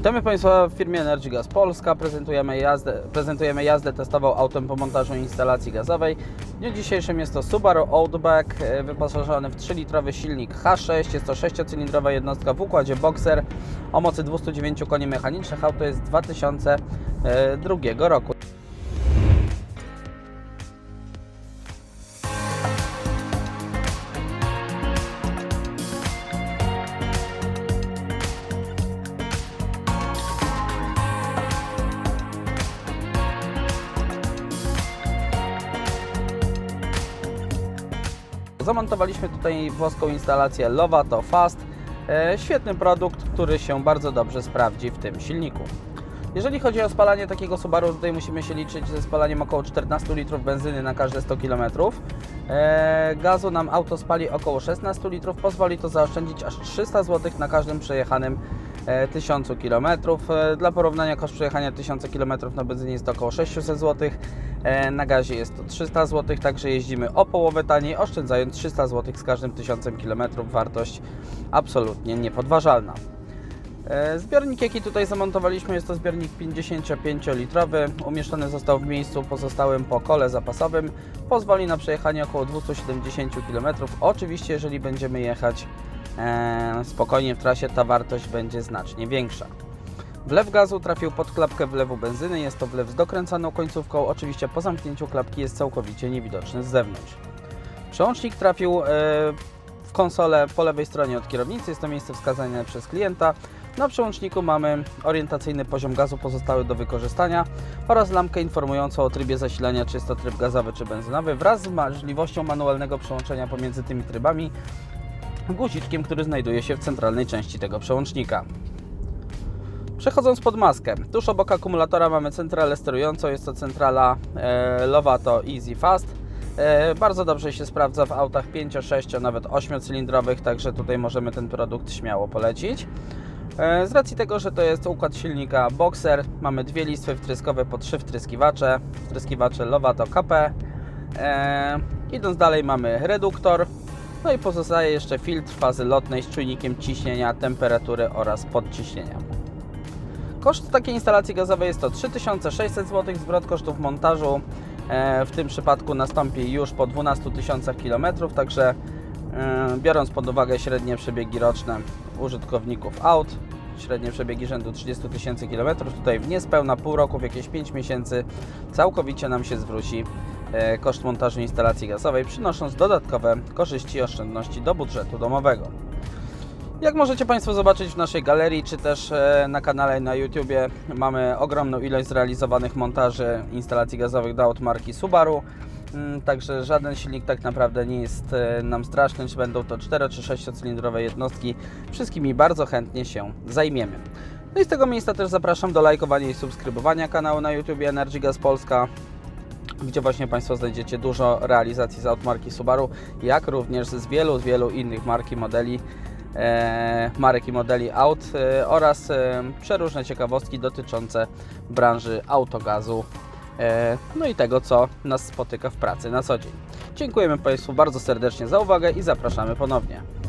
Witamy Państwa w firmie Energy Gas Polska. Prezentujemy jazdę, prezentujemy jazdę testową autem po montażu instalacji gazowej. W dniu dzisiejszym jest to Subaru Outback e, wyposażony w 3-litrowy silnik H6. Jest to 6-cylindrowa jednostka w układzie Boxer o mocy 209 koni mechanicznych. Auto jest z 2002 roku. Zamontowaliśmy tutaj włoską instalację Lovato Fast. E, Świetny produkt, który się bardzo dobrze sprawdzi w tym silniku. Jeżeli chodzi o spalanie takiego Subaru, tutaj musimy się liczyć ze spalaniem około 14 litrów benzyny na każde 100 km. E, gazu nam auto spali około 16 litrów, pozwoli to zaoszczędzić aż 300 zł na każdym przejechanym e, 1000 km. E, Dla porównania koszt przejechania 1000 km na benzynie jest około 600 zł, na gazie jest to 300 zł, także jeździmy o połowę taniej, oszczędzając 300 zł z każdym 1000 km. Wartość absolutnie niepodważalna. E, Zbiornik, jaki tutaj zamontowaliśmy, jest to zbiornik 55-litrowy. Umieszczony został w miejscu pozostałym po kole zapasowym. Pozwoli na przejechanie około 270 km. Oczywiście, jeżeli będziemy jechać e, spokojnie w trasie, ta wartość będzie znacznie większa. Wlew gazu trafił pod klapkę wlewu benzyny. Jest to wlew z dokręcaną końcówką. Oczywiście po zamknięciu klapki jest całkowicie niewidoczny z zewnątrz. Przełącznik trafił e, w konsolę po lewej stronie od kierownicy. Jest to miejsce wskazane przez klienta. Na przełączniku mamy orientacyjny poziom gazu pozostały do wykorzystania oraz lampkę informującą o trybie zasilania, czy jest to tryb gazowy czy benzynowy, wraz z możliwością manualnego przełączenia pomiędzy tymi trybami guziczkiem, który znajduje się w centralnej części tego przełącznika. Przechodząc pod maskę, tuż obok akumulatora mamy centralę sterującą, jest to centrala e, Lovato Easy Fast. E, bardzo dobrze się sprawdza w autach 5, 6, nawet 8 cylindrowych, także tutaj możemy ten produkt śmiało polecić. E, Z racji tego, że to jest układ silnika Boxer, mamy dwie listwy wtryskowe po trzy wtryskiwacze, wtryskiwacze Lovato KP. E, idąc dalej mamy reduktor, no i pozostaje jeszcze filtr fazy lotnej z czujnikiem ciśnienia, temperatury oraz podciśnienia. Koszt takiej instalacji gazowej jest to 3600 zł, zwrot kosztów montażu e, w tym przypadku nastąpi już po 12 tysiącach kilometrów, także e, biorąc pod uwagę średnie przebiegi roczne użytkowników aut, średnie przebiegi rzędu 30 tysięcy kilometrów, tutaj w niespełna pół roku, w jakieś 5 miesięcy całkowicie nam się zwróci e, koszt montażu instalacji gazowej, przynosząc dodatkowe korzyści i oszczędności do budżetu domowego. Jak możecie Państwo zobaczyć w naszej galerii, czy też e, na kanale na YouTubie, mamy ogromną ilość zrealizowanych montaży instalacji gazowych do aut marki Subaru. Mm, Także żaden silnik tak naprawdę nie jest e, nam straszny, czy będą to 4 czy 6 cylindrowe jednostki. Wszystkimi bardzo chętnie się zajmiemy. No i z tego miejsca też zapraszam do lajkowania i subskrybowania kanału na YouTube Energy Gas Polska gdzie właśnie Państwo znajdziecie dużo realizacji z aut marki Subaru, jak również z wielu, wielu innych mark i modeli, marek i modeli aut e, oraz e, przeróżne ciekawostki dotyczące branży autogazu, e, no i tego, co nas spotyka w pracy na co dzień. Dziękujemy Państwu bardzo serdecznie za uwagę i zapraszamy ponownie.